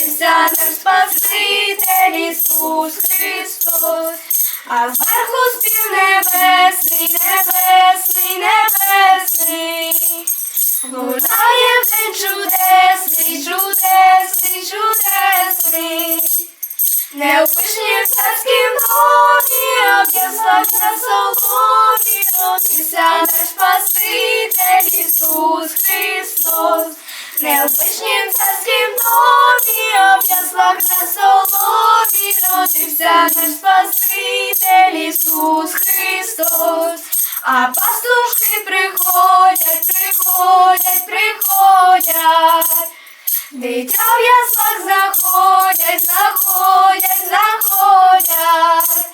родився наш Спаситель Ісус Христос. А зверху спів небесний, небесний, небесний. Лунає в день чудесний, чудесний, чудесний. Не в пишнім царськім домі, а на соломі родився наш Спаситель Ісус Христос. Не в пишнім в яслах на соломі родився наш Спаситель Ісус Христос. А пастухи приходять, приходять, приходять. Дитя в яслах заходять, заходять, заходять.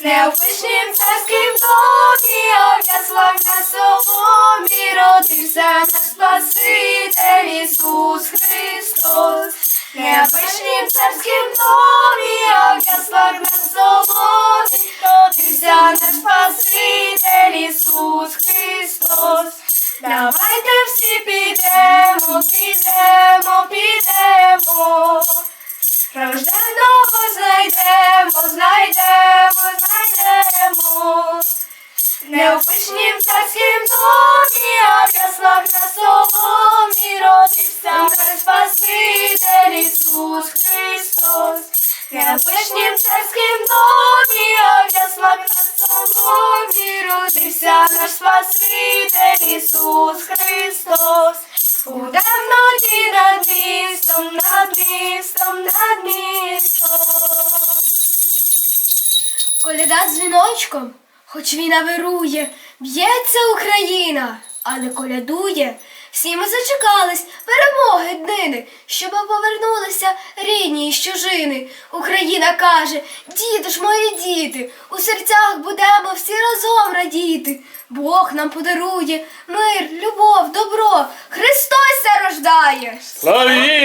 Не в пишнім царським домі, Христос. Давайте всі підемо, підемо, підемо. Рожденого знайдемо, знайдемо, знайдемо. Не в пишнім царським домі, а в яслах на соломі родився наш Спаситель Ісус Христос. Не в пишнім царським домі, а в яслах на соломі родився наш Спаситель містом, над містом. Коляда дзвіночком, хоч війна вирує, б'ється Україна, але колядує. Всі ми зачекались перемоги днини, щоб повернулися рідні із чужини. Україна каже, діти ж мої діти, у серцях будемо всі разом радіти. Бог нам подарує мир, любов, добро. Христос рождає. Його!